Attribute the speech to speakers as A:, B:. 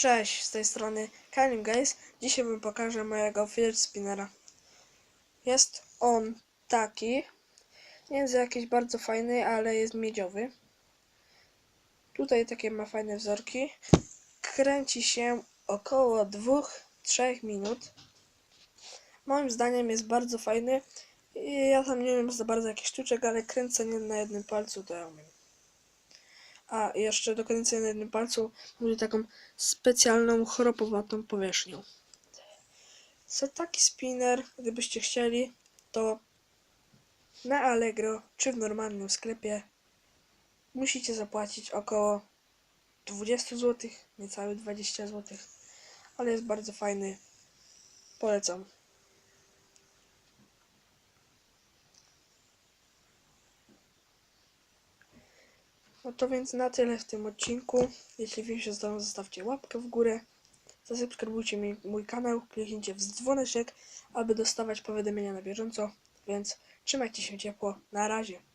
A: Cześć, z tej strony Kalim Guys. Dzisiaj wam pokażę mojego field spinnera. Jest on taki. Nie jest jakiś bardzo fajny, ale jest miedziowy. Tutaj takie ma fajne wzorki. Kręci się około 2-3 minut. Moim zdaniem jest bardzo fajny. Ja tam nie wiem za bardzo jakichś sztuczek, ale kręcenie na jednym palcu to ja umiem. A jeszcze do kręcenia na jednym palcu będzie taką specjalną chropowatą powierzchnią. Za taki spinner, gdybyście chcieli, to na Allegro czy w normalnym sklepie musicie zapłacić około 20 zł, niecałe 20 zł, ale jest bardzo fajny. Polecam. No to więc na tyle w tym odcinku. Jeśli film się podobał, zostawcie łapkę w górę. Zasubskrybujcie mi mój kanał, kliknijcie w dzwoneczek, aby dostawać powiadomienia na bieżąco. Więc trzymajcie się ciepło. Na razie.